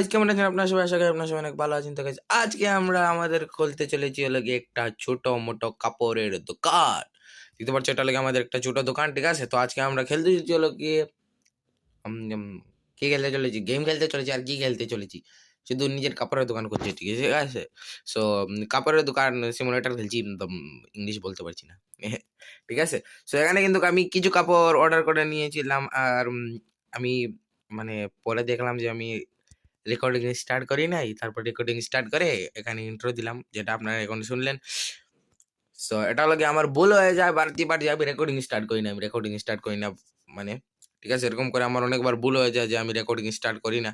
Guys কেমন আছেন আপনার সবাই? আশা করি আপনার সবাই অনেক ভালো আছেন। তো গাইজ আজকে আমরা আমাদের খুলতে চলেছি হলো গিয়ে একটা ছোট মোটো কাপড়ের দোকান। দেখতে পাচ্ছ, এটা লাগে আমাদের একটা ছোট দোকান, ঠিক আছে? তো আজকে আমরা খেলতে চলেছি হলো গিয়ে কি খেলতে চলেছি? গেম খেলতে চলেছি আর কি খেলতে চলেছি? শুধু নিজের কাপড়ের দোকান করছি ঠিক আছে ঠিক আছে? সো কাপড়ের দোকান সিমুলেটার খেলছি ইংলিশ বলতে পারছি না। ঠিক আছে? সো এখানে কিন্তু আমি কিছু কাপড় অর্ডার করে নিয়েছিলাম, আর আমি মানে পরে দেখলাম যে আমি রেকর্ডিং স্টার্ট করি নাই, তারপর রেকর্ডিং স্টার্ট করে এখানে ইন্ট্রো দিলাম, যেটা আপনারা এখন শুনলেন। সো এটা লাগে আমার ভুল হয়ে যায়, বাড়তি বাড়তি আমি রেকর্ডিং স্টার্ট করি না আমি রেকর্ডিং স্টার্ট করি না মানে ঠিক আছে, এরকম করে আমার অনেকবার ভুল হয়ে যায় যে আমি রেকর্ডিং স্টার্ট করি না।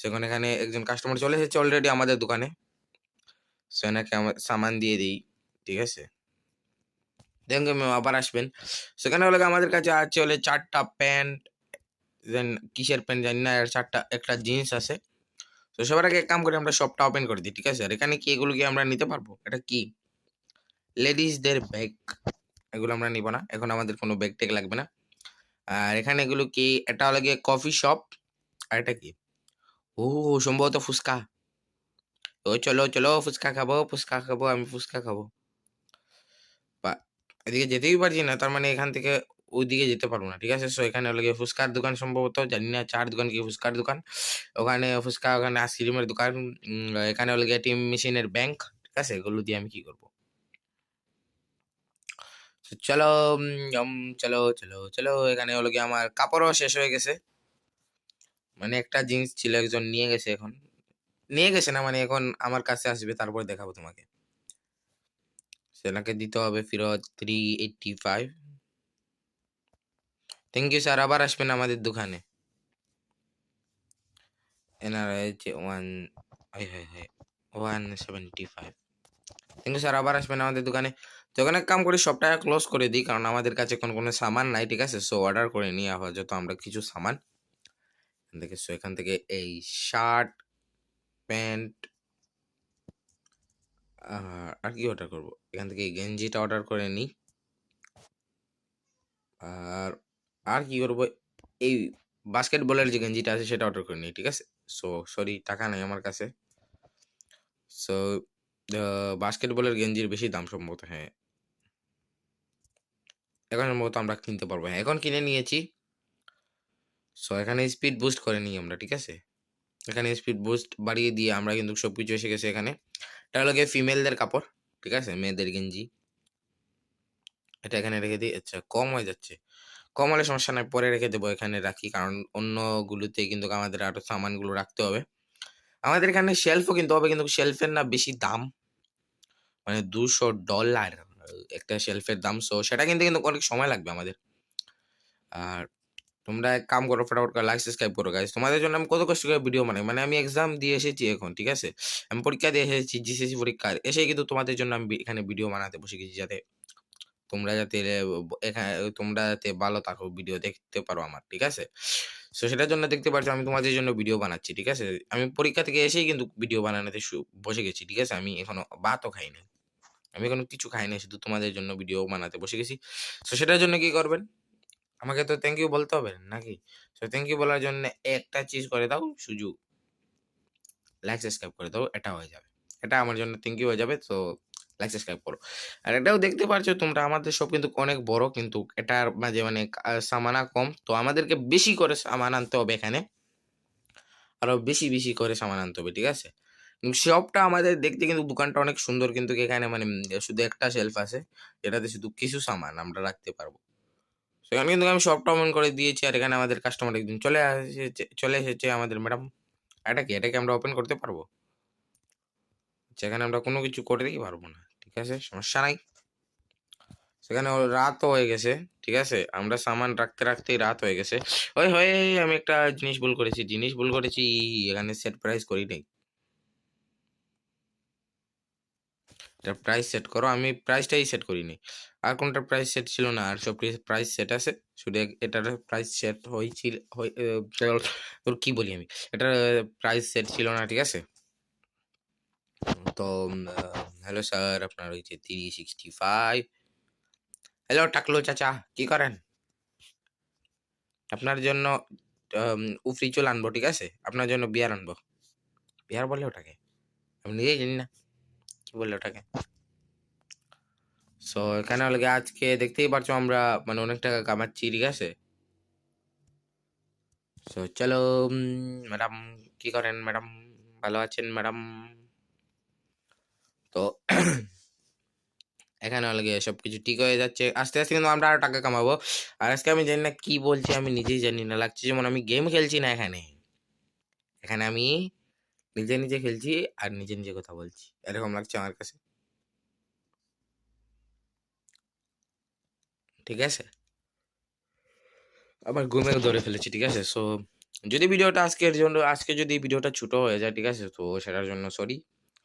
সেখানে এখানে একজন কাস্টমার চলে এসেছে অলরেডি আমাদের দোকানে। সো এনাকে আমার সামান দিয়ে দিই, ঠিক আছে? দেখুন ম্যাম আবার আসবেন। সেখানে হলো আমাদের কাছে আছে হলে চারটা প্যান্ট দেন কিসের প্যান্ট জানি না চারটা, একটা জিন্স আছে। তো সবার আগে এক কাম করে, আমরা শপটা ওপেন করে দিই, ঠিক আছে? আর এখানে কি এগুলো কি আমরা নিতে পারব? এটা কি? লেডিসদের ব্যাগ এগুলো আমরা নিব না। এখন আমাদের কোনো ব্যাগ টেগ লাগবে না। আর এখানে এগুলো কি? এটা হলো গিয়ে কফি শপ আর এটা কি? ও সম্ভবত ফুচকা। ও, চলো চলো, ফুচকা খাব ফুচকা খাব, আমি ফুচকা খাব। বা, এদিকে যেতেই পারছি না, তার মানে এখান থেকে ওইদিকে যেতে পারব না, ঠিক আছে? সো এখানে হলো গিয়ে ফুচকার দোকান সম্ভবত, জানি না চার দোকান কি ফুচকার দোকান। ওখানে ফুচকা, ওখানে আইসক্রিমের দোকান এখানে হলো গিয়ে টিম মেশিনের ব্যাংক ঠিক আছে? এগুলো দিয়ে আমি কি করব? চলো চলো চলো চলো, এখানে হলো গিয়ে আমার কাপড়ও শেষ হয়ে গেছে। মানে একটা জিন্স ছিল, একজন নিয়ে গেছে এখন। নিয়ে গেছে না মানে এখন আমার কাছে আসবে, তারপরে দেখাবো তোমাকে। সেনাকে দিতে হবে ফিরত three eighty five thank you sir আবার আসবেন আমাদের দোকানে। এনার হচ্ছে ওয়ান হয় হয় one seventy five thank you sir আবার আসবেন আমাদের দোকানে। তো এক কাম করি, সবটা ক্লোজ করে দিই, কারণ আমাদের কাছে কোনো কোনো সামান নাই, ঠিক আছে? সো অর্ডার করে নিয়ে যত আমরা কিছু সামান। এখান থেকে সো এখান থেকে এই শার্ট প্যান্ট আর কি অর্ডার করব? এখান থেকে গেঞ্জিটা অর্ডার করে নিই। আর আর কি করব? এই বাস্কেটবলের যে গেঞ্জিটা আছে, সেটা অর্ডার করে নিই, ঠিক আছে? সো সরি টাকা নেই আমার কাছে। সো বাস্কেটবলের গেঞ্জির বেশি দাম সম্ভবত হ্যাঁ। এখন সম্ভবত আমরা কিনতে পারব হ্যাঁ। এখন কিনে নিয়েছি। সো এখানে স্পিড বুস্ট করে নিই আমরা, ঠিক আছে? এখানে স্পিড বুস্ট বাড়িয়ে দিয়ে আমরা কিন্তু সব কিছু এসে গেছে এখানে। এটা হলো গিয়ে ফিমেলদের কাপড়, ঠিক আছে? মেয়েদের গেঞ্জি। এটা এখানে রেখে দিই আচ্ছা কম হয়ে যাচ্ছে। কম হলে সমস্যা নাই, পরে রেখে দেবো এখানে রাখি। কারণ অন্যগুলোতে কিন্তু আমাদের আরও সামানগুলো রাখতে হবে। আমাদের এখানে শেলফও কিন্তু হবে, কিন্তু শেলফের না বেশি দাম। মানে দুশো ডলার একটা শেলফের দাম। সো সেটা কিনতে, কিন্তু অনেক সময় লাগবে আমাদের। আর তোমরা এক কাম করো, ফটাফট করে লাইক সাবস্ক্রাইব করো গাইজ তোমাদের জন্য আমি কত কষ্ট করে ভিডিও বানাই। মানে আমি এক্সাম দিয়ে এসেছি এখন, ঠিক আছে? আমি পরীক্ষা দিয়ে এসেছি জিসিসি পরীক্ষার এসে কিন্তু তোমাদের জন্য আমি এখানে ভিডিও বানাতে বসে গেছি যাতে তোমরা যাতে এখানে তোমরা যাতে ভালো থাকো ভিডিও দেখতে পারো আমার, ঠিক আছে? সো সেটার জন্য দেখতে পাচ্ছ আমি তোমাদের জন্য ভিডিও বানাচ্ছি, ঠিক আছে? আমি পরীক্ষা থেকে এসেই কিন্তু ভিডিও বানানোতে বসে গেছি, ঠিক আছে? আমি এখনও ভাতও খাইনি। আমি কোনো কিছু খাইনি, শুধু তোমাদের জন্য ভিডিও বানাতে বসে গেছি। সো সেটার জন্য কি করবেন? আমাকে তো থ্যাংক ইউ বলতে হবে নাকি? সো থ্যাংক ইউ বলার জন্য একটা চিজ করে দাও সুযোগ লাইক সাবস্ক্রাইব করে দাও, এটা হয়ে যাবে। এটা আমার জন্য থ্যাংক ইউ হয়ে যাবে তো লাইক সাবস্ক্রাইব করো। আর এটাও দেখতে পারছ, তোমরা আমাদের সব কিন্তু অনেক বড়, কিন্তু এটার মাঝে মানে সামানা কম। তো আমাদেরকে বেশি করে সামান আনতে হবে এখানে। আরও বেশি বেশি করে সামান আনতে হবে, ঠিক আছে? শপটা আমাদের দেখতে কিন্তু দোকানটা অনেক সুন্দর, কিন্তু এখানে মানে শুধু একটা শেলফ আছে। যেটাতে শুধু কিছু সামান আমরা রাখতে পারব। সেখানে কিন্তু আমি শপটা ওপেন করে দিয়েছি, আর এখানে আমাদের কাস্টমার একদিন চলে এসেছে চলে এসেছে আমাদের ম্যাডাম এটা কি? এটাকে আমরা ওপেন করতে পারব? সেখানে আমরা কোনো কিছু করে দিতে পারব না, ঠিক আছে? সমস্যা নাই। সেখানে ও রাতও হয়ে গেছে, ঠিক আছে? আমরা সামান রাখতে রাখতেই রাত হয়ে গেছে। ওই হয়ে আমি একটা জিনিস ভুল করেছি, জিনিস ভুল করেছি, এখানে সেট প্রাইস করি নাই। এটা প্রাইস সেট করো, আমি প্রাইসটাই সেট করিনি আর কোনটা প্রাইস সেট ছিল না, আর সব প্রাইস সেট আছে। শুধু এটার প্রাইস সেট হয়েছিল কি বলি আমি? এটার প্রাইস সেট ছিল না, ঠিক আছে? তো হ্যালো স্যার আপনার হয়েছে তিরিশ সিক্সটি ফাইভ হ্যালো টাকলো চাচা কি করেন আপনার জন্য উফরি চুল আনব, ঠিক আছে? আপনার জন্য বিয়ার আনব। বিয়ার বলে ওটাকে? আমি নিজেই জানি না। কি বলে ওটাকে? সো এখানে হলো আজকে দেখতেই পারছ আমরা মানে অনেক টাকা কামাচ্ছি, ঠিক আছে? সো চলো ম্যাডাম কি করেন ম্যাডাম? ভালো আছেন ম্যাডাম? তো এখানে হলো গিয়ে সবকিছু ঠিক হয়ে যাচ্ছে। আস্তে, আস্তে কিন্তু আমরা আরও টাকা কামাবো। আর আজকে আমি জানি না কি বলছি আমি নিজেই জানি না। লাগছে যেমন আমি গেম খেলছি না এখানে। এখানে আমি নিজে, নিজে খেলছি আর নিজে, নিজে কথা বলছি। এরকম লাগছে আমার কাছে। ঠিক আছে? আবার ঘুমেও ধরে ফেলেছি, ঠিক আছে? সো যদি ভিডিওটা আজকের জন্য আজকে যদি ভিডিওটা ছোট হয়ে যায়, ঠিক আছে? তো সেটার জন্য সরি।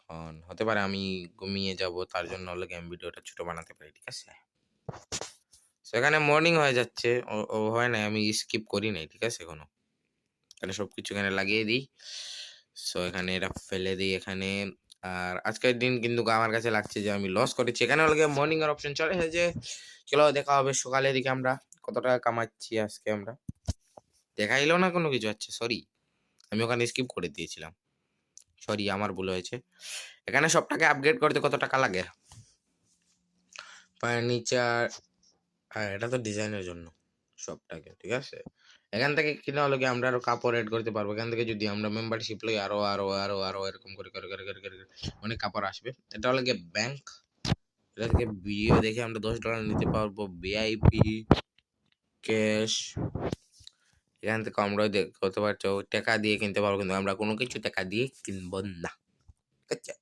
অন হতে পারে আমি ঘুমিয়ে যাব তার জন্য হলো আমি ভিডিওটা ছোট বানাতে পারি, ঠিক আছে? সো এখানে মর্নিং হয়ে যাচ্ছে। ও হয় নাই আমি স্কিপ করি নাই, ঠিক আছে এখনও। এখানে সব কিছু এখানে লাগিয়ে দিই। সো এখানে এটা ফেলে দিই এখানে। আর আজকের দিন কিন্তু আমার কাছে লাগছে যে আমি লস করেছি। এখানে হলো মর্নিং এর অপশন চলে এসেছে। চলো দেখা হবে সকালের দিকে আমরা কত টাকা কামাচ্ছি আজকে আমরা। দেখাইলো না কোনো কিছু আচ্ছা সরি। আমি ওখানে স্কিপ করে দিয়েছিলাম। সরি আমার ভুল হয়েছে। এখানে সবটাকে আপগ্রেড করতে কত টাকা লাগে? ফার্নিচার হ্যাঁ, এটা তো ডিজাইনের জন্য সবটাকে, ঠিক আছে? এখান থেকে কিনা হলো কি আমরা আরও কাপড় এড করতে পারব। এখান থেকে যদি আমরা মেম্বারশিপ লই আরও, আরও, আরও, আরও এরকম করে, করে, করে, করে, করে, অনেক কাপড় আসবে। এটা হলো কি ব্যাংক। এটা থেকে ভিডিও দেখে আমরা $10 নিতে পারব। VIP, cash. এখান থেকে আমরাও দে করতে পারছ। টাকা দিয়ে কিনতে পারব কিন্তু আমরা কোনো কিছু টাকা দিয়ে কিনবো না। ঠিক আছে?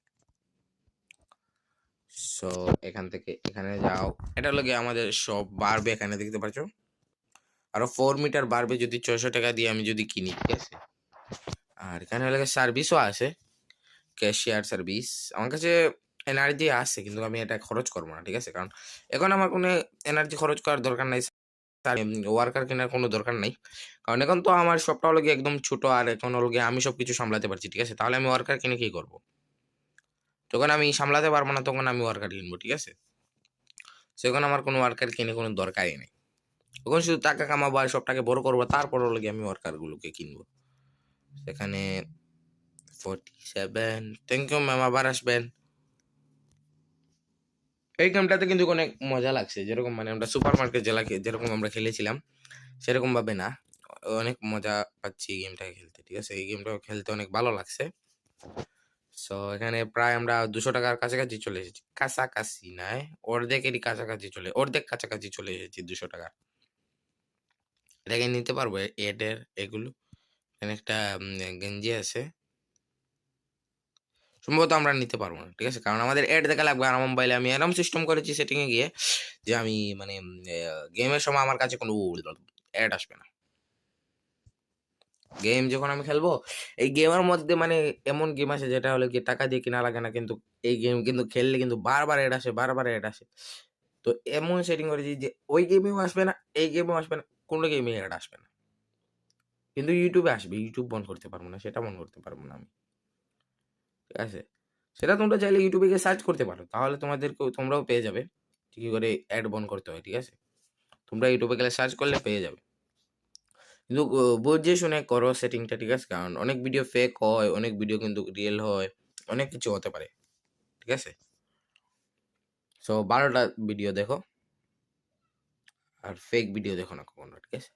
সো এখান থেকে এখানে যাও। এটা হলো গিয়ে আমাদের সব বাড়বে এখানে দেখতে পাচ্ছ? আরও ফোর মিটার বাড়বে যদি ৳৬০০ দিয়ে আমি যদি কিনি, ঠিক আছে? আর এখানে হলো গিয়ে সার্ভিসও আছে। Cashier service. আমার কাছে এনার্জি আছে কিন্তু আমি এটা খরচ করব না, ঠিক আছে? কারণ এখন আমার কোনো এনার্জি খরচ করার দরকার নাই। ওয়ার্কার কেনার কোনো দরকার নাই। কারণ এখন তো আমার শপটা হলো গিয়ে একদম ছোট আর এখন হলো গিয়ে আমি সবকিছু সামলাতে পারছি, ঠিক আছে? তাহলে আমি ওয়ার্কার কিনে কি করব যখন আমি সামলাতে পারব না তখন আমি ওয়ার্কার কিনবো, ঠিক আছে? সেখানে আমার কোনো ওয়ার্কার কিনে কোনো দরকারই নেই। এখন শুধু টাকা কামাবো আর সবটাকে বড় করব তারপর হলো গিয়ে আমি ওয়ার্কার গুলোকে কিনবো। সেখানে 47 থ্যাংক ইউ ম্যাম আবার আসবেন। এই গেমটাতে কিন্তু অনেক মজা লাগছে। যেরকম মানে আমরা সুপার মার্কেট জেলা যেরকম আমরা খেলেছিলাম সেরকম ভাবে না। অনেক মজা পাচ্ছি এই গেমটাকে খেলতে, ঠিক আছে? এই গেমটা খেলতে অনেক ভালো লাগছে। সো এখানে প্রায় আমরা দুশো টাকার কাছাকাছি চলে এসেছি। কাছাকাছি নয়, অর্ধেকেরই কাছাকাছি চলে অর্ধেক কাছাকাছি চলে এসেছি ৳২০০ এটাকে নিতে পারব এডের এগুলো। এখানে একটা গেঞ্জি আছে। সম্ভবত আমরা নিতে পারব না, ঠিক আছে? কারণ আমাদের এড দেখা লাগবে আর আমার মোবাইলে আমি এরকম সিস্টেম করেছি সেটিংয়ে গিয়ে যে আমি মানে গেমের সময় আমার কাছে কোনো অ্যাড আসবে না। গেম যখন আমি খেলব এই গেমের মধ্যে মানে এমন গেম আছে যেটা হলো কি টাকা দিয়ে কেনা লাগে না কিন্তু এই গেম কিন্তু খেললে কিন্তু বারবার এড আসে, বারবার এড আসে। তো এমন সেটিং করেছি যে ওই গেমেও আসবে না, এই গেমেও আসবে না, কোনো গেমে এড আসবে না। কিন্তু ইউটিউবে আসবে। ইউটিউব বন্ধ করতে পারব না, সেটা বন্ধ করতে পারব না আমি। ঠিক আছে? সেটা তোমরা চাইলে ইউটিউবে গিয়ে সার্চ করতে পারো। তাহলে তোমাদেরকেও তোমরাও পেয়ে যাবে। কি করে অ্যাড বন্ধ করতে হয়, ঠিক আছে? তোমরা ইউটিউবে গেলে সার্চ করলে পেয়ে যাবে। কিন্তু বুঝে শুনে করো সেটিংটা, ঠিক আছে? কারণ অনেক ভিডিও ফেক হয়, অনেক ভিডিও কিন্তু রিয়েল হয়। অনেক কিছু হতে পারে। ঠিক আছে? সো বারোটা ভিডিও দেখো। আর ফেক ভিডিও দেখো না কখনো, ঠিক আছে?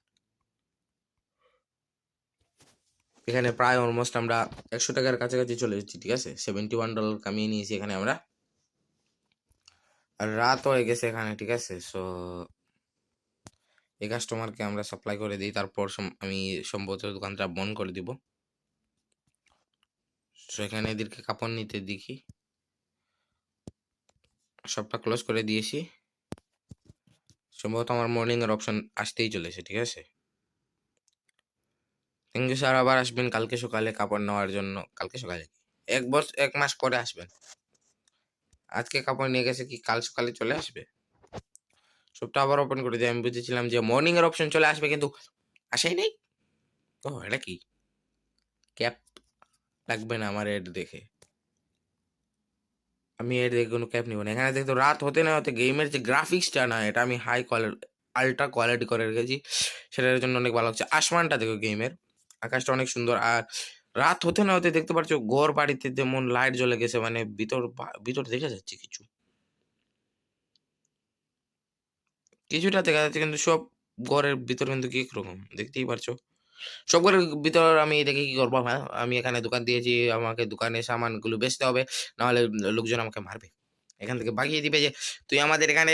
এখানে প্রায় অলমোস্ট আমরা একশো টাকার কাছাকাছি চলে এসেছি, ঠিক আছে? $71 কামিয়ে নিয়েছি এখানে আমরা। আর রাত হয়ে গেছে এখানে, ঠিক আছে? সো এই কাস্টমারকে আমরা সাপ্লাই করে দিই তারপর আমি সম্ভবত দোকানটা বন্ধ করে দিব। সো এখানে এদেরকে কাপড় নিতে দেখি। সবটা ক্লোজ করে দিয়েছি। সম্ভবত আমার মর্নিং এর অপশন আসতেই চলেছে, ঠিক আছে? থ্যাংক ইউ স্যার আবার আসবেন কালকে সকালে কাপড় নেওয়ার জন্য। কালকে সকালে? ১ বছ ১ মাস পরে আসবেন। আজকে কাপড় নিয়ে গেছে কি কাল সকালে চলে আসবে? সবটা আবার ওপেন করে দিই। আমি বুঝেছিলাম যে মর্নিং এর অপশন চলে আসবে কিন্তু আসেই নাই। ওহ! এটা কি? ক্যাপ লাগবে না আমার এড দেখে। আমি এড দেখে কোনো ক্যাপ নিব না। এখানে দেখতো রাত হতে না হতে গেমের যে গ্রাফিক্সটা না, এটা আমি হাই কোয়ালিটি আল্ট্রা কোয়ালিটি করে রেখেছি। সেটার জন্য অনেক ভালো লাগছে। আসমানটা দেখো গেমের। আকাশটা অনেক সুন্দর। আর রাত হতে না হতে দেখতে পাচ্ছ ঘর বাড়িতে যেমন লাইট জ্বলে গেছে মানে ভিতর ভিতর দেখা যাচ্ছে কিছু। কিছুটা দেখা যাচ্ছে কিন্তু সব ঘরের ভিতর কিন্তু কি রকম দেখতেই পারছ। সব ঘরের ভিতর আমি দেখে কি করব হ্যাঁ আমি এখানে দোকান দিয়েছি, আমাকে দোকানে সামানগুলো বেচতে হবে, নাহলে লোকজন আমাকে মারবে। এখান থেকে বাগিয়ে দিবে যে, তুই আমাদের এখানে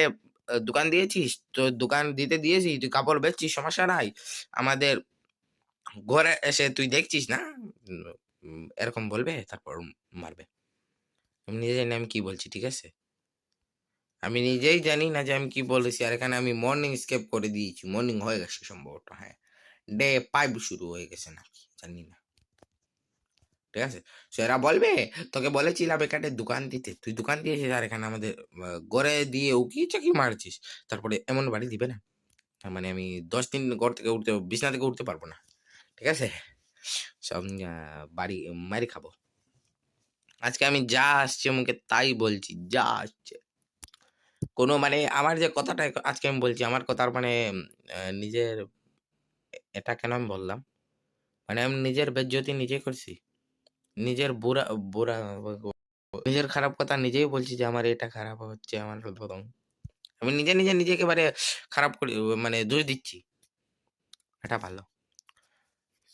দোকান দিয়েছিস? তো দোকান দিতে দিয়েছিস তুই কাপড় বেচছিস, সমস্যা নাই। আমাদের ঘরে এসে তুই দেখছিস না? এরকম বলবে, তারপর মারবে। আমি নিজে জানি আমি কি বলছি, ঠিক আছে? আমি নিজেই জানি না যে আমি কি বলেছি, আর এখানে আমি মর্নিং স্কেপ করে দিয়েছি। মর্নিং হয়ে গেছে সম্ভবত হ্যাঁ। ডে ফাইভ শুরু হয়ে গেছে নাকি, জানি না। ঠিক আছে? সো এরা বলবে, তোকে বলেছিলাম এখানে দোকান দিতে। তুই দোকান দিয়েছিস আর এখানে আমাদের গড়ে দিয়ে উকি চাকি মারছিস। তারপরে এমন বাড়ি দিবে না। তার মানে আমি দশ দিন ঘর থেকে উঠতে, বিছনা থেকে উঠতে পারব না। ঠিক আছে? সব বাড়ি মারি খাব। আজকে আমি যা আসছে মুখে তাই বলছি, যা আসছে। কোনো মানে আমার যে কথাটা আজকে আমি বলছি, আমার কথার মানে নিজের, এটা কেন আমি বললাম? মানে আমি নিজের বেজ্জতি নিজে করছি। নিজের বুড়া বুড়া, নিজের খারাপ কথা নিজেই বলছি যে আমার এটা খারাপ হচ্ছে, আমার আমি নিজে নিজে নিজে একেবারে খারাপ করি মানে দোষ দিচ্ছি। এটা ভালো।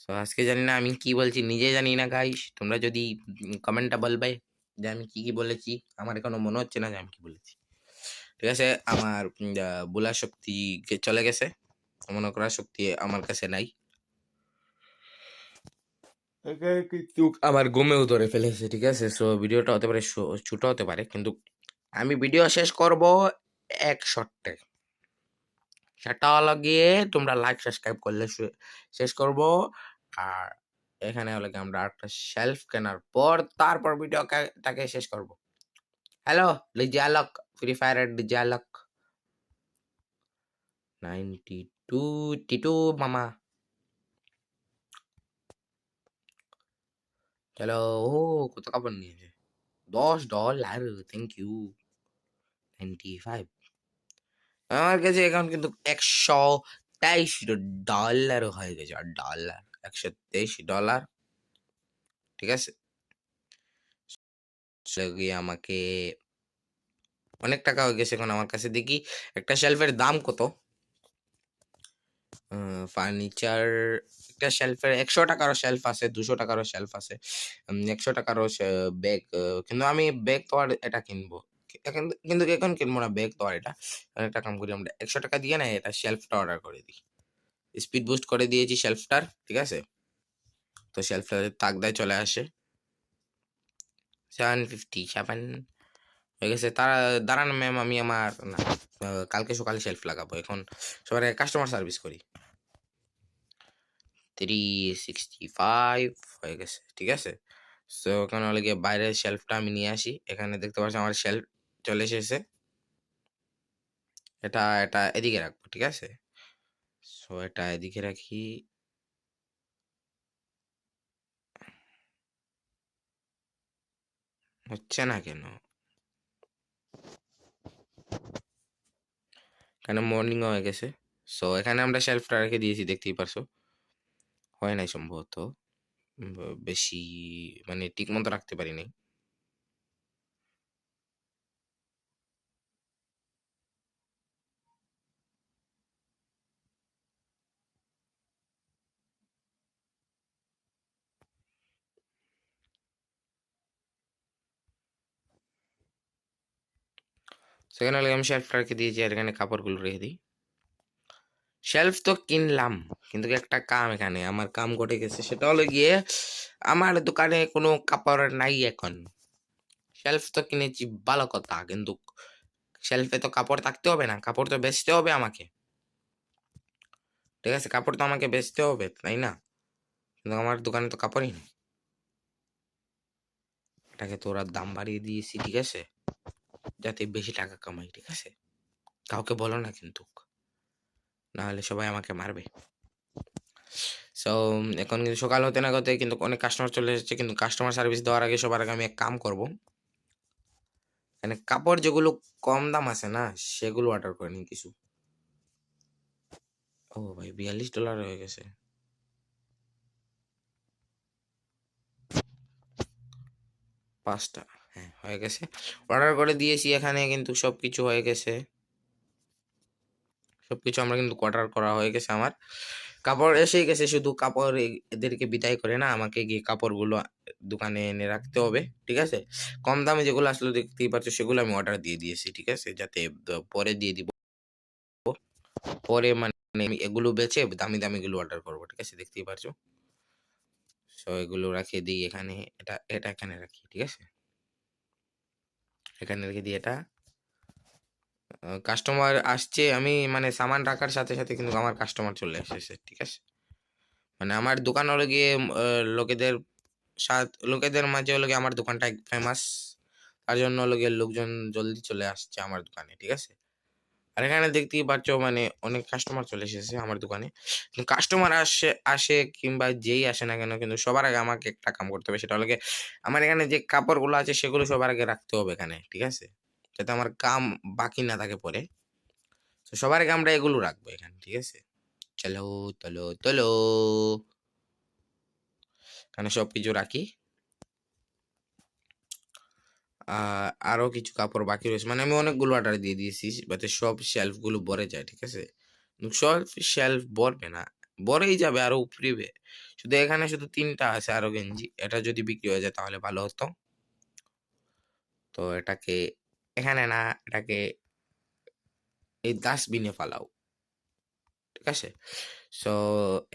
তো আজকে জানি না আমি কি বলছি, নিজে জানি না গাইস তোমরা যদি কমেন্টটা বলবে যে আমি কি কি বলেছি, আমার এখনও মনে হচ্ছে না যে আমি কি বলেছি। ঠিক আছে? আমার বলার শক্তি চলে গেছে। মনে করার শক্তি আমার কাছে নাই। আমার ঘুমেও ধরে ফেলেছে, ঠিক আছে? সো ভিডিওটা হতে পারে ছোট হতে পারে, কিন্তু আমি ভিডিও শেষ করব এক শর্টে সেটা হলো গিয়ে তোমরা লাইক সাবস্ক্রাইব করলে শেষ করব। আর এখানে হলো আমরা একটা শেলফ কেনার পর তারপর ভিডিওটাকে শেষ করব। হ্যালো ডিজে আলোক ফ্রি ফায়ারের ডিজে আলোক নাইনটি টু মামা। চলো ও, কত কাপড় নিয়েছে? দশ dollar thank you ninety five আমার কাছে এখন কিন্তু একশো তেইশ ডলার হয়ে গেছে ডলার একশো তেইশ ডলার, ঠিক আছে? গিয়ে আমাকে অনেক টাকা হয়ে গেছে এখন আমার কাছে। দেখি একটা শেলফের দাম কত? ফার্নিচার একটা শেলফের একশো টাকারও শেলফ আছে, দুশো টাকারও শেলফ আছে একশো টাকারও ব্যাগ কিন্তু আমি ব্যাগ তো আর এটা কিনবো। কিন্তু এখন কিনবো না ব্যাগ তো আর এটা। একটা কাম করি, আমরা একশো টাকা দিয়ে না, এটা শেলফটা অর্ডার করে দিই। স্পিড বুস্ট করে দিয়েছি শেলফটার ঠিক আছে? তো শেলফটা তাকদায় চলে আসে। সেভেন ফিফটি সেভেন হয়ে গেছে। তারা, দাঁড়ান ম্যাম আমি আমার, না কালকে সকালে শেলফ লাগাবো। এখন সবার কাস্টমার সার্ভিস করি। থ্রি সিক্সটি ফাইভ হয়ে গেছে, ঠিক আছে? সো ওখানে হলে গিয়ে বাইরের শেলফটা আমি নিয়ে আসি। এখানে দেখতে পাচ্ছি আমার শেলফ চলে এসেছে। এটা এটা এদিকে রাখব, ঠিক আছে? এটা এদিকে রাখি। হচ্ছে না কেন? কেন মর্নিং হয়ে গেছে? সো এখানে আমরা শেলফটা রেখে দিয়েছি, দেখতেই পারছ। হয় নাই সম্ভবত। বেশি মানে ঠিক মতো রাখতে পারি নাই। সেখানে আমি শেলফটা রেখে দিয়েছি আর এখানে কাপড়গুলো রেখে দিই। শেলফ তো কিনলাম, কিন্তু একটা কাম এখানে। আমার কাম ঘটে গেছে, সেটা হলো গিয়ে আমার দোকানে কোনো কাপড় নাই এখন। শেলফ তো কিনেছি ভালো কথা, কিন্তু শেলফে তো কাপড় থাকতে হবে না, কাপড় তো বেচতে হবে আমাকে। ঠিক আছে, কাপড় তো আমাকে বেচতে হবে, তাই না? কিন্তু আমার দোকানে তো কাপড়ই নেই। এটাকে তো ওরা দাম বাড়িয়ে দিয়েছি, ঠিক আছে? যাতে বেশি টাকা কামাই, ঠিক আছে? কাউকে বলো না কিন্তু। নাহলে সবাই আমাকে মারবে। সো এখন কিন্তু সকাল হতে না হতে কিন্তু অনেক কাস্টমার চলে এসেছে। কিন্তু কাস্টমার সার্ভিস দেওয়ার আগে সবার আগে আমি এক কাম করব। মানে কাপড় যেগুলো কম দাম আছে না, সেগুলো অর্ডার করে নিন কিছু। ও ভাই, বিয়াল্লিশ ডলার হয়ে গেছে। পাঁচটা। হ্যাঁ হয়ে গেছে। অর্ডার করে দিয়েছি, এখানে কিন্তু সব কিছু হয়ে গেছে। সব কিছু আমরা কিন্তু অর্ডার করা হয়ে গেছে আমার। কাপড় এসেই গেছে, শুধু কাপড় এদেরকে বিদায় করে না, আমাকে গিয়ে কাপড়গুলো দোকানে এনে রাখতে হবে, ঠিক আছে? কম দামে যেগুলো আসলে দেখতেই পাচ্ছ, সেগুলো আমি অর্ডার দিয়ে দিয়েছি, ঠিক আছে? যাতে পরে দিয়ে দিব। পরে মানে এগুলো বেচে দামি দামিগুলো অর্ডার করব, ঠিক আছে? দেখতেই পারছ? সো এগুলো রাখিয়ে দিই এখানে, এটা এটা এখানে রাখি, ঠিক আছে? এখানে রেখে দিই এটা। কাস্টমার আসছে, আমি মানে সামান রাখার সাথে সাথে কিন্তু আমার কাস্টমার চলে এসেছে, ঠিক আছে? মানে আমার দোকান হলো গিয়ে লোকেদের সাথ, লোকেদের মাঝে হলো গিয়ে আমার দোকানটা ফেমাস তার জন্য হলো গিয়ে লোকজন জলদি চলে আসছে আমার দোকানে, ঠিক আছে? আর এখানে দেখতেই পাচ্ছ মানে অনেক কাস্টমার চলে এসেছে আমার দোকানে। কাস্টমার আসে আসে কিংবা যেই আসে না কেন কিন্তু সবার আগে আমাকে একটা কাম করতে হবে। সেটা হলো আমার এখানে যে কাপড়গুলো আছে সেগুলো সবার আগে রাখতে হবে এখানে, ঠিক আছে? যাতে আমার কাম বাকি না থাকে পরে। তো সবার আগে আমরা এগুলো রাখব এখানে, ঠিক আছে? চলো, তলো তলো। এখানে সব কিছু রাখি। আর আরও কিছু কাপড় বাকি রয়েছে। মানে আমি অনেকগুলো অর্ডার দিয়ে দিয়েছি, যাতে সব শেলফগুলো ভরে যায়, ঠিক আছে? সব শেলফ ভরবে না, ভরেই যাবে, আরও উপরিবে শুধু এখানে শুধু তিনটা আছে, আরও গেঞ্জি। এটা যদি বিক্রি হয়ে যায়, তাহলে ভালো হতো। তো এটাকে, এখানে না, এটাকে এই ডাস্টবিনে ফালাও, ঠিক আছে? সো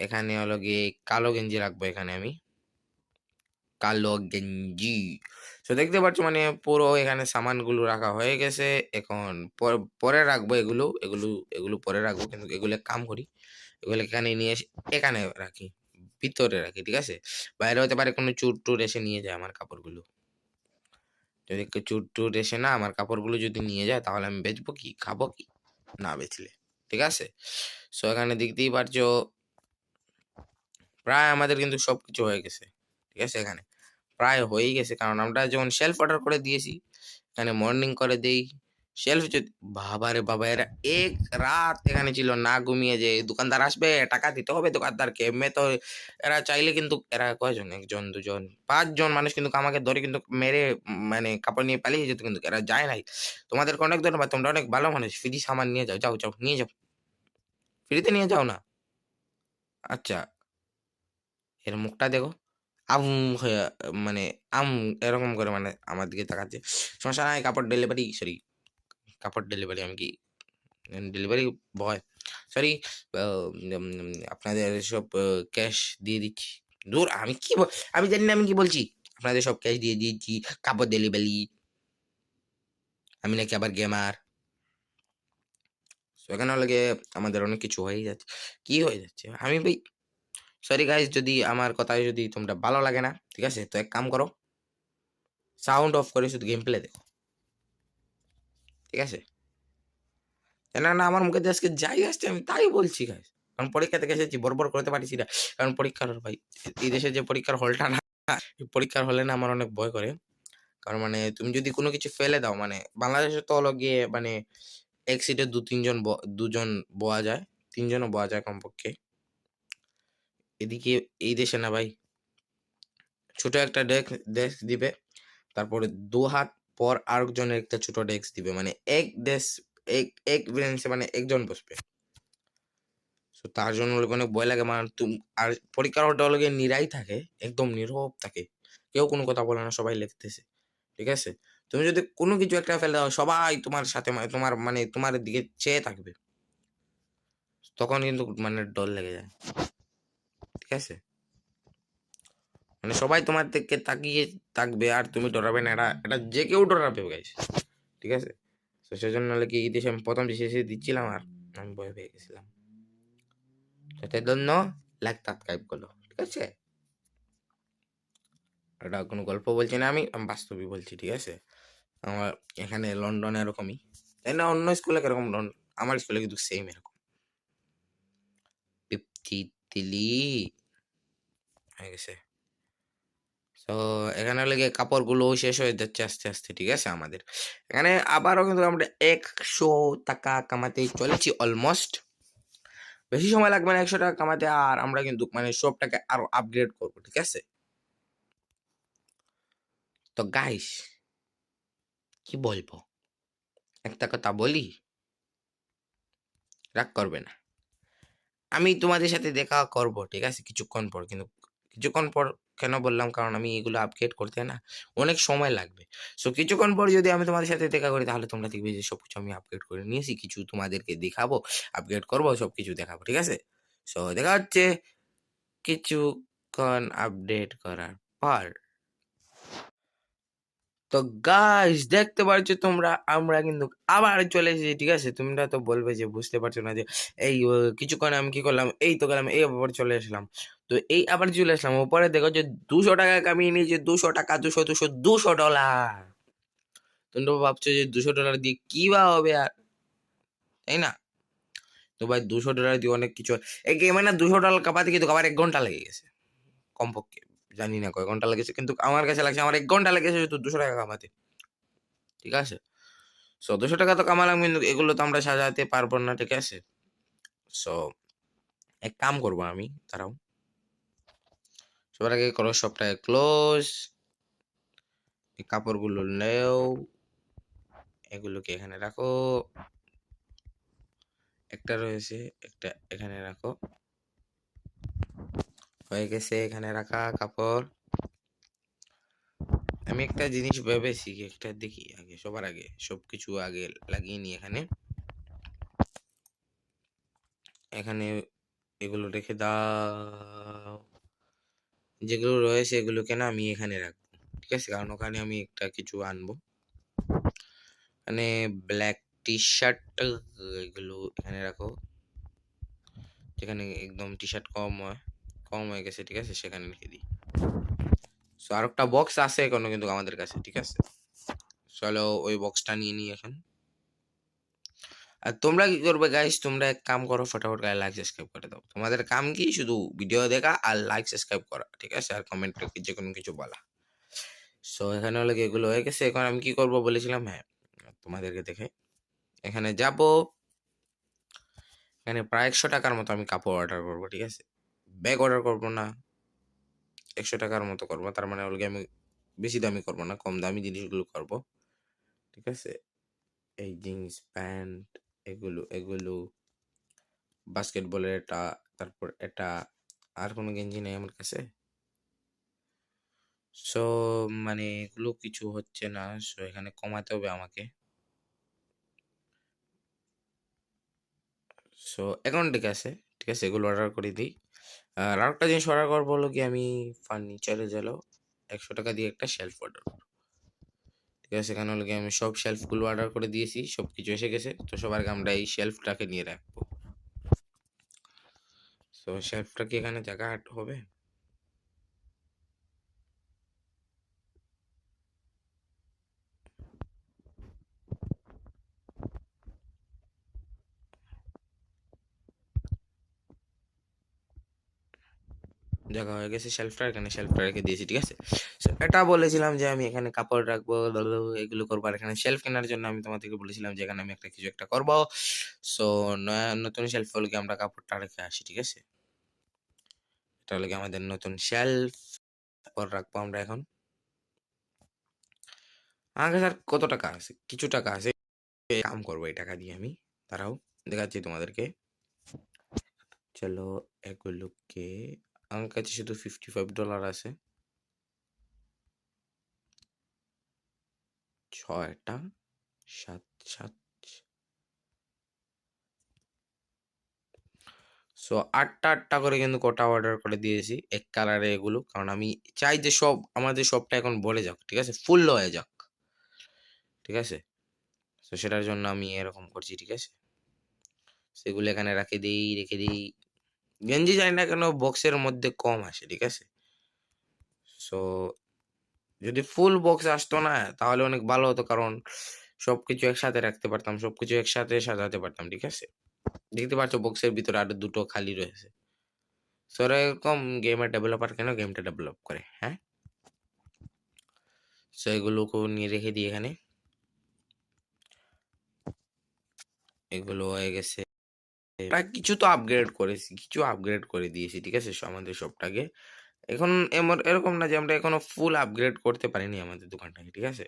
এখানে হলো গিয়ে কালো গেঞ্জি রাখব এখানে আমি। কালো গেঞ্জি। তো দেখতে পাচ্ছ মানে পুরো এখানে সামানগুলো রাখা হয়ে গেছে। এখন পর- রাখব এগুলো এগুলো এগুলো পরে রাখব। কিন্তু এগুলো কাম করি, এগুলো এখানে নিয়ে এসে, এখানে রাখি, ভিতরে রাখি, ঠিক আছে? বাইরে হতে পারে কোনো চুর টুর এসে নিয়ে যায় আমার কাপড়গুলো। যদি চুর টুর এসে না আমার কাপড়গুলো যদি নিয়ে যায়, তাহলে আমি বেচবো কি, খাব কি? না বেচলে, ঠিক আছে? সো এখানে দেখতেই পারছ, প্রায় আমাদের কিন্তু সব কিছু হয়ে গেছে, ঠিক আছে? এখানে। প্রায় হয়েই গেছে। কারণ আমরা যখন শেলফ অর্ডার করে দিয়েছি, এখানে মর্নিং করে দেই। শেলফ যদি বাবা রে বাবা, এরা এক রাত এখানে ছিল, না ঘুমিয়ে যে দোকানদার আসবে, টাকা দিতে হবে দোকানদারকে এমনি তো এরা চাইলে কিন্তু, এরা কয়জন? একজন, দুজন, পাঁচজন মানুষ কিন্তু আমাকে ধরে কিন্তু মেরে মানে কাপড় নিয়ে পালিয়ে যেত কিন্তু এরা যায় নাই। তোমাদেরকে অনেক ধন্যবাদ, তোমরা অনেক ভালো মানুষ। ফ্রি সামান নিয়ে যাও যাও যাও, নিয়ে যাও। ফ্রিতে নিয়ে যাও না? আচ্ছা। এর মুখটা দেখো। আম হয়ে মানে আম এরকম করে মানে আমার দিকে তাকাচ্ছে। সমস্যা নাই, কাপড় ডেলিভারি সরি কাপড় ডেলিভারি আমি কি ডেলিভারি বয় সরি আপনাদের সব ক্যাশ দিয়ে দিচ্ছি। দূর আমি কি আমি জানি না আমি কি বলছি। আপনাদের সব ক্যাশ দিয়ে দিয়েছি, কাপড় ডেলিভারি আমি নাকি আবার গেমার এখানে লাগে আমাদের অনেক কিছু হয়ে যাচ্ছে। কি হয়ে যাচ্ছে? আমি ভাই সরি গাইজ যদি আমার কথায় যদি তোমরা ভালো লাগে না, ঠিক আছে? তো এক কাম করো সাউন্ড অফ করে শুধু গেম প্লে দেখো। ঠিক আছে? না না, আমার মুখে আজকে যাই আসছে, আমি তাই বলছি গাইজ কারণ পরীক্ষা থেকে এসেছি, বড় করতে পারছি না। কারণ পরীক্ষার ভাই, এই দেশে যে পরীক্ষার হলটা না পরীক্ষার হলে না আমার অনেক ভয় করে। কারণ মানে তুমি যদি কোনো কিছু ফেলে দাও মানে বাংলাদেশে তো হলো গিয়ে মানে এক সিটে দু তিনজন দুজন বোয়া যায়, তিনজনও বোয়া যায় কমপক্ষে। এদিকে এই দেশে না ভাই। ছোট একটা ডেস্ক ডেস্ক দিবে, তারপরে দু হাত পর আরেকজনের একটা ছোট ডেস্ক দিবে মানে এক ডেস্ক এক এক বেঞ্চে মানে একজন বসবে। তো তার জন্য অনেক ভয় লাগে মানে তুম, আর পরীক্ষার হলটা হলো গিয়ে নিরাই থাকে, একদম নীরব থাকে। কেউ কোনো কথা বলে না, সবাই লিখতেছে, ঠিক আছে? তুমি যদি কোনো কিছু একটা ফেলে দাও, সবাই তোমার সাথে মানে তোমার মানে তোমার দিকে চেয়ে থাকবে। তখন কিন্তু মানে ডর লেগে যায়। ঠিক আছে? মানে সবাই তোমার দিকে তাকিয়ে থাকবে আর তুমি ডরাবে না এটা এটা যে কেউ ডরাবে গাইস ঠিক আছে? তো সেজন্য নাহলে কি দেশে আমি প্রথম এসে দিচ্ছিলাম আর আমি ভয় পেয়ে গেছিলাম। তাই জন্য লাইক সাবস্ক্রাইব করল, ঠিক আছে? এটা কোনো গল্প বলছি না আমি বাস্তবই বলছি, ঠিক আছে? আমার এখানে লন্ডনে এরকমই, তাই না? অন্য স্কুলে কীরকম লন্ডন আমার স্কুলে কিন্তু সেম এরকম। পিপতি তিলি। হয়ে গেছে। তো এখানে লেগে কাপড়গুলো শেষ হয়ে যাচ্ছে আস্তে আস্তে ঠিক আছে আমাদের। এখানে আবারও কিন্তু আমরা একশো টাকা কামাতে চলেছি অলমোস্ট বেশি সময় লাগবে না একশো টাকা কামাতে আর আমরা কিন্তু মানে সবটাকে আরও আপগ্রেড করব ঠিক আছে? তো গাইস কি বলব? একটা কথা বলি? রাগ করবে না। আমি তোমাদের সাথে দেখা করব, ঠিক আছে? কিছুক্ষণ পর, কিন্তু কিছুক্ষণ পর কেন বললাম? কারণ আমি এগুলো আপডেট করতে না, অনেক সময় লাগবে। সো কিছুক্ষণ পর যদি আমি তোমাদের সাথে দেখা করি, তাহলে তোমরা দেখবে যে সব কিছু আমি আপডেট করে নিয়েছি। কিছু তোমাদেরকে দেখাবো আপডেট করব সব কিছু দেখাবো, ঠিক আছে? সো দেখা হচ্ছে কিছুক্ষণ আপডেট করার পর। তো গাছ দেখতে পারছ তোমরা, আমরা কিন্তু আবার চলে এসেছি, ঠিক আছে? তোমরা তো বলবে যে বুঝতে পারছ না যে এই কিছুক্ষণ আমি কি করলাম? এই তো গেলাম, এই আবার চলে আসলাম। তো এই আবার চলে আসলাম ওপরে দেখো যে দুশো টাকা কামিয়ে নিয়েছে, দুশো টাকা, দুশো দুশো দুশো ডলার তোমরা ভাবছ যে দুশো ডলার দিয়ে কি বা হবে আর? তাই না? তো ভাই, দুশো ডলার দিয়ে অনেক কিছু। এই গেমে না দুশো ডলার কাপাতে কিন্তু আবার এক ঘণ্টা লেগে গেছে, কমপক্ষে। জানি না কয় ঘণ্টা লেগেছে, কিন্তু আমার কাছে লাগছে, আমার এক ঘণ্টা লেগেছে শুধু দুশো টাকা কামাতে। ঠিক আছে? সো দুশো টাকা তো কামালাম, কিন্তু এগুলো তো আমরা সাজাতে পারব না, ঠিক আছে? সো এক কাম করব আমি তারাও সবার আগে করো সবটাকে ক্লোজ কাপড়গুলো নেও। এগুলোকে এখানে রাখো। একটা রয়েছে, একটা এখানে রাখো। হয়ে গেছে এখানে রাখা কাপড়। আমি একটা জিনিস ভেবেছি একটা দেখি আগে, সবার আগে, সবকিছু আগে লাগিয়ে নি এখানে। এখানে এগুলো রেখে দাও। যেগুলো রয়েছে এগুলোকে না আমি এখানে রাখব, ঠিক আছে? কারণ ওখানে আমি একটা কিছু আনব। মানে ব্ল্যাক টি শার্ট এগুলো এখানে রাখো। যেখানে একদম টি শার্ট কম হয়। কম হয়ে গেছে, ঠিক আছে? সেখানে রেখে দিই। সো আর একটা বক্স আছে এখনও কিন্তু আমাদের কাছে, ঠিক আছে? চলো ওই বক্সটা নিয়ে নিই এখন। আর তোমরা কি করবে গাইস তোমরা এক কাম করো, ফটাফট গায়ে লাইক সাবস্ক্রাইব করে দাও। তোমাদের কাম কি? শুধু ভিডিও দেখা আর লাইক সাবস্ক্রাইব করা, ঠিক আছে? আর কমেন্ট যে কোনো কিছু বলা। সো এখানে হলো এগুলো হয়ে গেছে। এখন আমি কি করব বলেছিলাম? হ্যাঁ তোমাদেরকে দেখে। এখানে যাব। এখানে প্রায় একশো টাকার মতো আমি কাপড় অর্ডার করব, ঠিক আছে? ব্যাগ অর্ডার করব না, একশো টাকার মতো করব, তার মানে গিয়ে আমি বেশি দামি করব না, কম দামি জিনিসগুলো করব, ঠিক আছে? এই জিন্স, প্যান্ট, এগুলো এগুলো বাস্কেটবলের এটা তারপর এটা আর কোনো গেঞ্জি নেই আমার কাছে? সো মানে এগুলো কিছু হচ্ছে না সো এখানে কমাতে হবে আমাকে। সো এখন ঠিক আছে ঠিক আছে, এগুলো অর্ডার করে দিই। আর আরেকটা জিনিস অর্ডার করব হলো কি, আমি ফার্নিচারে গেলো, একশো টাকা দিয়ে একটা শেলফ অর্ডার ঠিক আছে, সেখানে হলো কি, আমি সব শেলফগুলো অর্ডার করে দিয়েছি সব কিছু এসে গেছে, তো সবার আগে আমরা এই শেলফটাকে নিয়ে রাখব। তো শেলফটা কি এখানে জায়গা হবে? জায়গা হয়ে গেছে শেলফটা এখানে শেলফটা রেখে দিয়েছি ঠিক আছে? So, এটা বলেছিলাম যে আমি এখানে কাপড় রাখব এগুলো করব। আর এখানে শেলফ কেনার জন্য আমি তোমাদেরকে বলেছিলাম যে এখানে আমি একটা কিছু একটা করব। সো নতুন শেলফ হলে আমরা কাপড়টা রেখে আসি ঠিক আছে? এটা হলো আমাদের নতুন শেলফ কাপড় রাখব আমরা এখন। আমার স্যার কত টাকা আছে? কিছু টাকা আছে। কাম করব এই টাকা দিয়ে আমি। তারাও দেখাচ্ছি তোমাদেরকে। চলো এগুলোকে আমার কাছে শুধু ফিফটি ফাইভ ডলার আছে। ছয়টা? সাত সাত। সো আটটা আটটা করে কিন্তু কটা অর্ডার করে দিয়েছি, এক কালারে এগুলো। কারণ আমি চাই যে সব, আমাদের সবটা এখন বলে যাক, ঠিক আছে? ফুল হয়ে যাক, ঠিক আছে? তো সেটার জন্য আমি এরকম করছি, ঠিক আছে? সেগুলো এখানে রেখে দিই রেখে দিই। গেঞ্জি জানি না কেন বক্সের মধ্যে কম আসে, ঠিক আছে? সো যদি ফুল বক্স আসতো না, তাহলে অনেক ভালো হতো কারণ সবকিছু একসাথে রাখতে পারতাম, সবকিছু একসাথে সাজাতে পারতাম, ঠিক আছে? দেখতে পাচ্ছ বক্সের ভিতরে আরও দুটো খালি রয়েছে। সো এরকম গেমের ডেভেলপার কেন গেমটা ডেভেলপ করে হ্যাঁ? সো এগুলোকে নিয়ে রেখে দিই এখানে। এগুলো হয়ে গেছে। কিছু তো আপগ্রেড করেছি, কিছু আপগ্রেড করে দিয়েছি, ঠিক আছে? আমাদের সবটাকে। এখন এমন, এরকম না যে আমরা এখনও ফুল আপগ্রেড করতে পারিনি আমাদের দোকানটাকে, ঠিক আছে?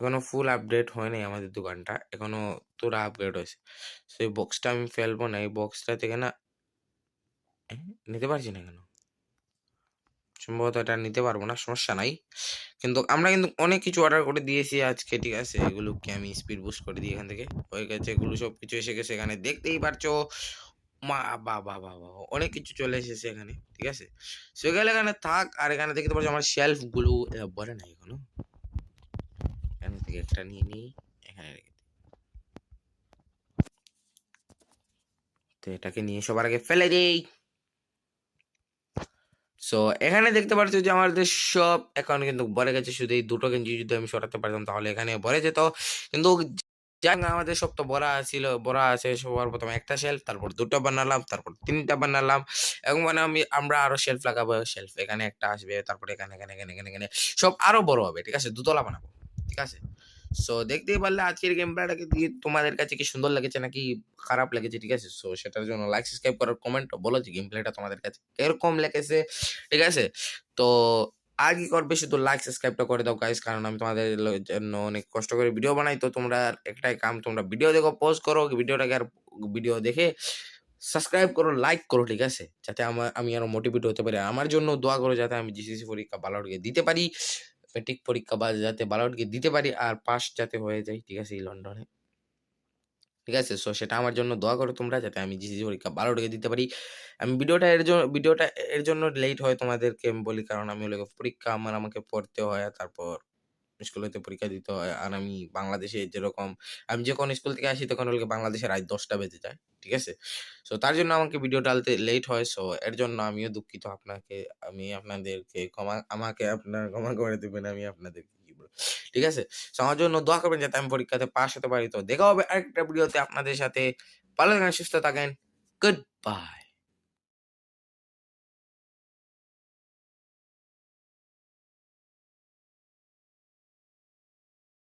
এখনও ফুল আপডেট হয়নি আমাদের দোকানটা, এখনও তোরা আপগ্রেড হয়েছে। সেই বক্সটা আমি ফেলব না, এই বক্সটা থেকে না নিতে পারছি না কেন? সম্ভবত এটা নিতে পারব না সমস্যা নাই। কিন্তু আমরা কিন্তু অনেক কিছু অর্ডার করে দিয়েছি আজকে ঠিক আছে? এগুলোকে আমি স্পিড বুস্ট করে দিই এখান থেকে। হয়ে গেছে এগুলো সব কিছু এসে গেছে এখানে। দেখতেই পারছ মা বা বা বা বা অনেক কিছু চলে এসেছে এখানে ঠিক আছে? সেগুলো এখানে থাক আর এখানে দেখতে পাচ্ছ আমার শেলফগুলো আহ, ভরে এখনও। এখান থেকে একটা নিয়ে নিই এখানে রেখে তো এটাকে নিয়ে সবার আগে ফেলে দিই। সো এখানে দেখতে পাচ্ছ যে আমাদের সব অ্যাকাউন্ট কিন্তু ভরে গেছে। শুধু এই দুটো গেঞ্জি যদি আমি সরাতে পারতাম তাহলে এখানে ভরে যেত। কিন্তু না, আমাদের সব তো ভরা ছিল ভরা আছে। সবার প্রথমে একটা শেলফ তারপর দুটো বানালাম তারপর তিনটা বানালাম। এবং মানে আমি আমরা আরও শেলফ লাগাবো শেলফ এখানে একটা আসবে তারপর এখানে এখানে এখানে এখানে এখানে। সব আরও বড় হবে ঠিক আছে? দুতলা বানাবো ঠিক আছে? সো দেখতেই পারলে আজকের গেম প্লেটাকে দিয়ে তোমাদের কাছে কি সুন্দর লেগেছে নাকি খারাপ লেগেছে, ঠিক আছে? সো সেটার জন্য লাইক সাবস্ক্রাইব করার কমেন্ট বলো যে গেম প্লেটা তোমাদের কাছে এরকম লেগেছে, ঠিক আছে? তো, আর কি করবে শুধু লাইক সাবস্ক্রাইবটা করে দাও গাইস কারণ আমি তোমাদের জন্য অনেক কষ্ট করে ভিডিও বানাই। তো তোমরা একটাই কাম, তোমরা ভিডিও দেখো পোস্ট করো ভিডিওটাকে আর ভিডিও দেখে সাবস্ক্রাইব করো লাইক করো, ঠিক আছে? যাতে আমার আমি আরও মোটিভেট হতে পারি। আমার জন্য দোয়া করো যাতে আমি জিসিসি পরীক্ষা বালাউটকে দিতে পারি। মেট্রিক পরীক্ষা বা যাতে বালাউটকে দিতে পারি আর পাস যাতে হয়ে যায়, ঠিক আছে, এই লন্ডনে। ঠিক আছে সো সেটা আমার জন্য দোয়া করো তোমরা যাতে আমি জিসি পরীক্ষা বারোটাকে দিতে পারি। আমি ভিডিওটা এর জন্য, ভিডিওটা এর জন্য লেট হয় তোমাদেরকে বলি, কারণ আমি ওগুলোকে পরীক্ষা আমার, আমাকে পড়তে হয় তারপর স্কুলেতে পরীক্ষা দিতে হয়। আর আমি বাংলাদেশে যেরকম, আমি যে যখন স্কুল থেকে আসি তখন গিয়ে বাংলাদেশে রাত দশটা বেজে যায়, ঠিক আছে? সো তার জন্য আমাকে ভিডিও ডালতে লেট হয়। সো এর জন্য আমিও দুঃখিত আপনাকে, আমি আপনাদেরকে ক্ষমা, আমাকে আপনার ক্ষমা করে দেবেন, আমি আপনাদেরকে ঠিক আছে? সো আমার জন্য দোয়া করবেন যাতে আমি পরীক্ষাতে পাস হতে পারি। তো দেখা হবে আরেকটা ভিডিওতে আপনাদের সাথে। ভালো থাকেন, সুস্থ থাকেন। Good bye